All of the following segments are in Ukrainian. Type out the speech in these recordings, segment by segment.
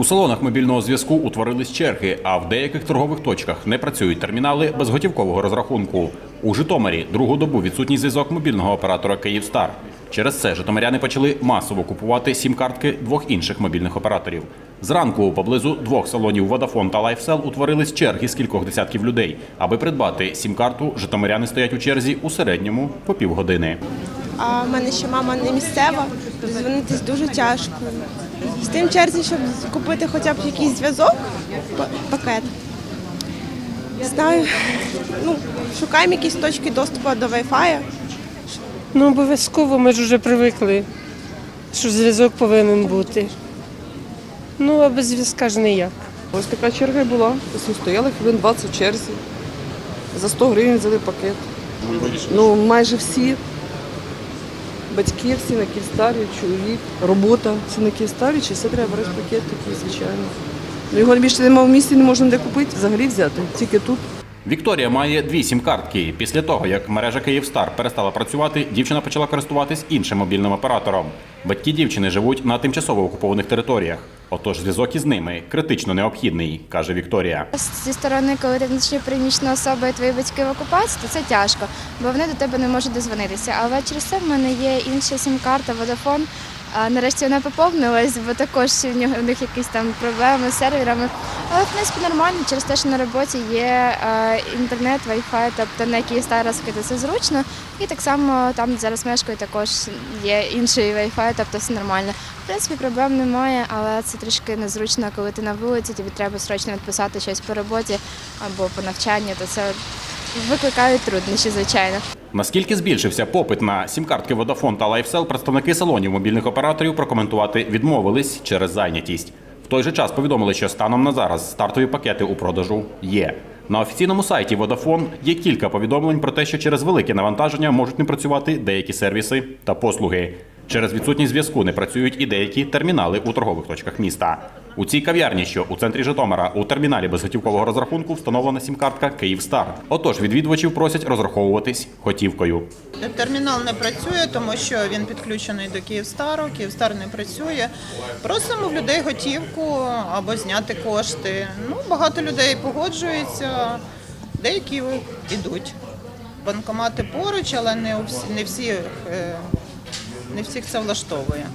У салонах мобільного зв'язку утворились черги, а в деяких торгових точках не працюють термінали безготівкового розрахунку. У Житомирі другу добу відсутній зв'язок мобільного оператора Київстар. Через це житомиряни почали масово купувати сім-картки двох інших мобільних операторів. Зранку поблизу двох салонів Vodafone та LifeSell утворились черги з кількох десятків людей. Аби придбати сім-карту, житомиряни стоять у черзі у середньому по півгодини. А мене ще мама не місцева, дзвонитись дуже тяжко. З тим черзі, щоб купити хоча б якийсь зв'язок, пакет. Знаю, ну, шукаємо якісь точки доступу до Wi-Fi. Ну, обов'язково ми ж вже привикли, що зв'язок повинен бути. Ну, а без зв'язка ж ніяк. Ось така черга була. Стояли хвилин 20 в черзі. За 100 гривень взяли пакет. Ну, майже всі. Батьки всі на Київстарі, чоловік, робота, всі на Київстарі, чи все треба брати пакет такий, звичайно. Ну, його більше немає в місті, не можна де купити, взагалі взяти, тільки тут. Вікторія має дві сім-картки. Після того, як мережа Київстар перестала працювати, дівчина почала користуватись іншим мобільним оператором. Батьки дівчини живуть на тимчасово окупованих територіях. Отож, зв'язок із ними критично необхідний, каже Вікторія. Зі сторони, коли ти вночі приміщена особа і твої батьки в окупації, то це тяжко, бо вони до тебе не можуть дозвонитися. Але через це в мене є інша сім-карта Vodafone. А нарешті вона поповнилась, бо також в них якісь там проблеми з серверами. Але в принципі нормально, через те, що на роботі є інтернет, Wi-Fi, тобто на Київстар розкрити це зручно. І так само там, зараз мешкаю, також є інший Wi-Fi, тобто все нормально. В принципі, проблем немає, але це трішки незручно, коли ти на вулиці, тобі треба срочно відписати щось по роботі або по навчанню, то це викликає труднощі, звичайно. Наскільки збільшився попит на сім-картки Vodafone та LifeSell, представники салонів мобільних операторів прокоментувати відмовились через зайнятість. В той же час повідомили, що станом на зараз стартові пакети у продажу є. На офіційному сайті Vodafone є кілька повідомлень про те, що через велике навантаження можуть не працювати деякі сервіси та послуги. Через відсутність зв'язку не працюють і деякі термінали у торгових точках міста. У цій кав'ярні, що у центрі Житомира, у терміналі безготівкового розрахунку встановлена сім-картка Київстар. Отож, відвідувачів просять розраховуватись готівкою. Термінал не працює, тому що він підключений до Київстару. Київстар не працює. Просимо в людей готівку або зняти кошти. Ну, багато людей погоджуються, деякі йдуть. Банкомати поруч, але не не всіх, е, не всіх це влаштовує.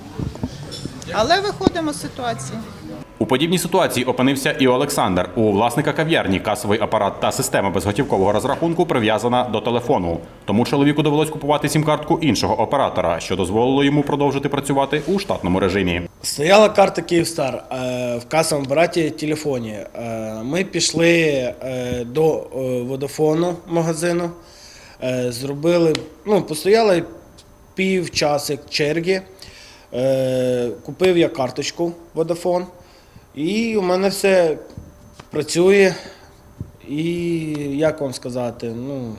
Але виходимо з ситуації. У подібній ситуації опинився і Олександр. У власника кав'ярні касовий апарат та система безготівкового розрахунку прив'язана до телефону. Тому чоловіку довелось купувати сім-картку іншого оператора, що дозволило йому продовжити працювати у штатному режимі. Стояла карта Київстар е, в касовому апараті телефоні. Е, Ми пішли е, до водофону магазину, зробили, ну, постояли пів часу черги. Купив я карточку Vodafone, і у мене все працює. І як вам сказати, ну,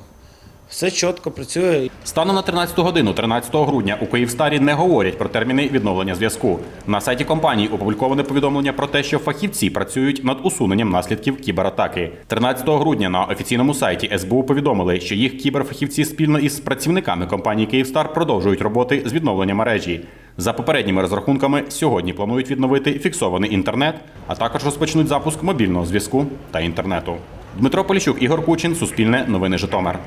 все чітко працює. Станом на 13 годину 13 грудня у Київстарі не говорять про терміни відновлення зв'язку. На сайті компанії опубліковане повідомлення про те, що фахівці працюють над усуненням наслідків кібератаки. 13 грудня на офіційному сайті СБУ повідомили, що їх кіберфахівці спільно із працівниками компанії Київстар продовжують роботи з відновлення мережі. За попередніми розрахунками, сьогодні планують відновити фіксований інтернет, а також розпочнуть запуск мобільного зв'язку та інтернету. Дмитро Поліщук, Ігор Кучин, Суспільне новини Житомир.